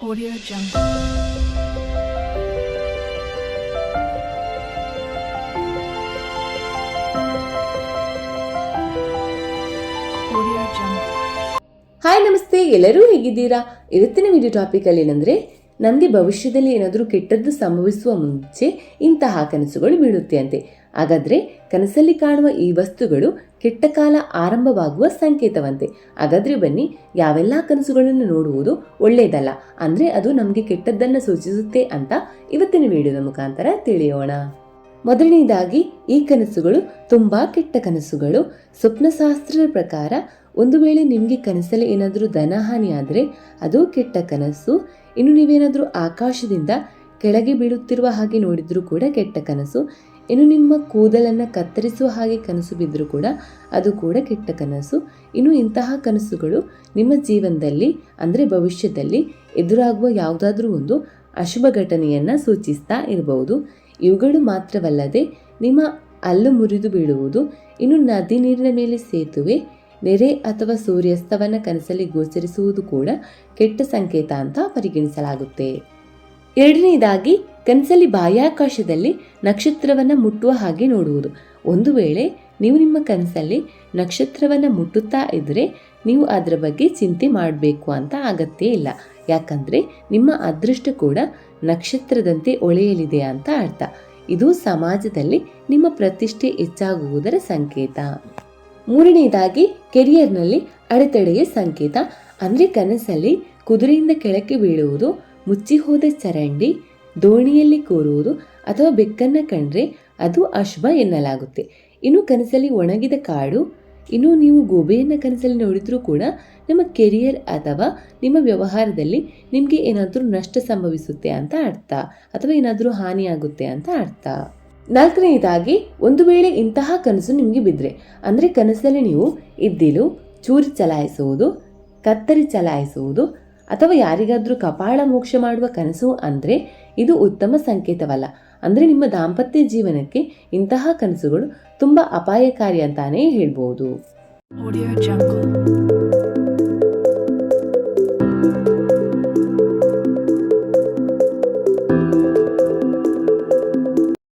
Audio Jungle. Hi ನಮಸ್ತೆ ಎಲ್ಲರೂ ಹೇಗಿದ್ದೀರಾ? ಇವತ್ತಿನ ವಿಡಿಯೋ ಟಾಪಿಕ್ ಅಲ್ಲಿ ಏನಂದ್ರೆ ನಮಗೆ ಭವಿಷ್ಯದಲ್ಲಿ ಏನಾದರೂ ಕೆಟ್ಟದ್ದು ಸಂಭವಿಸುವ ಮುಂಚೆ ಇಂತಹ ಕನಸುಗಳು ಬೀಳುತ್ತೆ ಅಂತೆ ಹಾಗಾದ್ರೆ ಕನಸಲ್ಲಿ ಕಾಣುವ ಈ ವಸ್ತುಗಳು ಕೆಟ್ಟ ಕಾಲ ಆರಂಭವಾಗುವ ಸಂಕೇತವಂತೆ. ಹಾಗಾದ್ರೆ ಬನ್ನಿ, ಯಾವೆಲ್ಲ ಕನಸುಗಳನ್ನು ನೋಡುವುದು ಒಳ್ಳೆಯದಲ್ಲ, ಅಂದರೆ ಅದು ನಮಗೆ ಕೆಟ್ಟದ್ದನ್ನು ಸೂಚಿಸುತ್ತೆ ಅಂತ ಇವತ್ತಿನ ವಿಡಿಯೋದ ಮುಖಾಂತರ ತಿಳಿಯೋಣ. ಮೊದಲನೇದಾಗಿ, ಈ ಕನಸುಗಳು ತುಂಬಾ ಕೆಟ್ಟ ಕನಸುಗಳು. ಸ್ವಪ್ನಶಾಸ್ತ್ರದ ಪ್ರಕಾರ ಒಂದು ವೇಳೆ ನಿಮಗೆ ಕನಸಲ್ಲಿ ಏನಾದರೂ ಧನಹಾನಿ ಆದರೆ ಅದು ಕೆಟ್ಟ ಕನಸು. ಇನ್ನು ನೀವೇನಾದರೂ ಆಕಾಶದಿಂದ ಕೆಳಗೆ ಬೀಳುತ್ತಿರುವ ಹಾಗೆ ನೋಡಿದರೂ ಕೂಡ ಕೆಟ್ಟ ಕನಸು. ಇನ್ನು ನಿಮ್ಮ ಕೂದಲನ್ನು ಕತ್ತರಿಸುವ ಹಾಗೆ ಕನಸು ಬಿದ್ದರೂ ಕೂಡ ಅದು ಕೂಡ ಕೆಟ್ಟ ಕನಸು. ಇನ್ನು ಇಂತಹ ಕನಸುಗಳು ನಿಮ್ಮ ಜೀವನದಲ್ಲಿ, ಅಂದರೆ ಭವಿಷ್ಯದಲ್ಲಿ ಎದುರಾಗುವ ಯಾವುದಾದ್ರೂ ಒಂದು ಅಶುಭ ಘಟನೆಯನ್ನು ಸೂಚಿಸ್ತಾ ಇರಬಹುದು. ಇವುಗಳು ಮಾತ್ರವಲ್ಲದೆ ನಿಮ್ಮ ಅಲ್ಲು ಮುರಿದು ಬೀಳುವುದು, ಇನ್ನು ನದಿ ನೀರಿನ ಮೇಲೆ ಸೇತುವೆ ನೆರೆ ಅಥವಾ ಸೂರ್ಯಾಸ್ತವನ್ನು ಕನಸಲ್ಲಿ ಗೋಚರಿಸುವುದು ಕೂಡ ಕೆಟ್ಟ ಸಂಕೇತ ಅಂತ ಪರಿಗಣಿಸಲಾಗುತ್ತೆ. ಎರಡನೇದಾಗಿ, ಕನಸಲ್ಲಿ ಬಾಹ್ಯಾಕಾಶದಲ್ಲಿ ನಕ್ಷತ್ರವನ್ನು ಮುಟ್ಟುವ ಹಾಗೆ ನೋಡುವುದು. ಒಂದು ವೇಳೆ ನೀವು ನಿಮ್ಮ ಕನಸಲ್ಲಿ ನಕ್ಷತ್ರವನ್ನು ಮುಟ್ಟುತ್ತಾ ಇದ್ದರೆ ನೀವು ಅದರ ಬಗ್ಗೆ ಚಿಂತೆ ಮಾಡಬೇಕು ಅಂತ ಅಗತ್ಯ ಇಲ್ಲ. ಯಾಕಂದರೆ ನಿಮ್ಮ ಅದೃಷ್ಟ ಕೂಡ ನಕ್ಷತ್ರದಂತೆ ಒಳೆಯಲಿದೆ ಅಂತ ಅರ್ಥ. ಇದು ಸಮಾಜದಲ್ಲಿ ನಿಮ್ಮ ಪ್ರತಿಷ್ಠೆ ಹೆಚ್ಚಾಗುವುದರ ಸಂಕೇತ. ಮೂರನೆಯದಾಗಿ ಕೆರಿಯರ್ನಲ್ಲಿ ಅಡೆತಡೆಯ ಸಂಕೇತ, ಅಂದರೆ ಕನಸಲ್ಲಿ ಕುದುರೆಯಿಂದ ಕೆಳಕ್ಕೆ ಬೀಳುವುದು, ಮುಚ್ಚಿ ಹೋದ ಚರಂಡಿ, ದೋಣಿಯಲ್ಲಿ ಕೂರುವುದು ಅಥವಾ ಬೆಕ್ಕನ್ನ ಕಂಡ್ರೆ ಅದು ಅಶುಭ ಎನ್ನಲಾಗುತ್ತೆ. ಇನ್ನು ಕನಸಲ್ಲಿ ಒಣಗಿದ ಕಾಡು, ಇನ್ನು ನೀವು ಗೋಬೆಯನ್ನು ಕನಸಲ್ಲಿ ನೋಡಿದರೂ ಕೂಡ ನಿಮ್ಮ ಕೆರಿಯರ್ ಅಥವಾ ನಿಮ್ಮ ವ್ಯವಹಾರದಲ್ಲಿ ನಿಮಗೆ ಏನಾದರೂ ನಷ್ಟ ಸಂಭವಿಸುತ್ತೆ ಅಂತ ಅರ್ಥ, ಅಥವಾ ಏನಾದರೂ ಹಾನಿಯಾಗುತ್ತೆ ಅಂತ ಅರ್ಥ. ನಾಲ್ಕನೆಯದಾಗಿ, ಒಂದು ವೇಳೆ ಇಂತಹ ಕನಸು ನಿಮಗೆ ಬಿದ್ದರೆ ಅಂದರೆ ಕನಸಲ್ಲಿ ನೀವು ಇದ್ದಿಲು, ಚೂರಿ ಚಲಾಯಿಸುವುದು, ಕತ್ತರಿ ಚಲಾಯಿಸುವುದು, ಅಥವಾ ಯಾರಿಗಾದರೂ ಕಪಾಳ ಮೋಕ್ಷ ಮಾಡುವ ಕನಸು ಅಂದರೆ ಇದು ಉತ್ತಮ ಸಂಕೇತವಲ್ಲ. ಅಂದರೆ ನಿಮ್ಮ ದಾಂಪತ್ಯ ಜೀವನಕ್ಕೆ ಇಂತಹ ಕನಸುಗಳು ತುಂಬ ಅಪಾಯಕಾರಿ ಅಂತಾನೇ ಹೇಳ್ಬೋದು.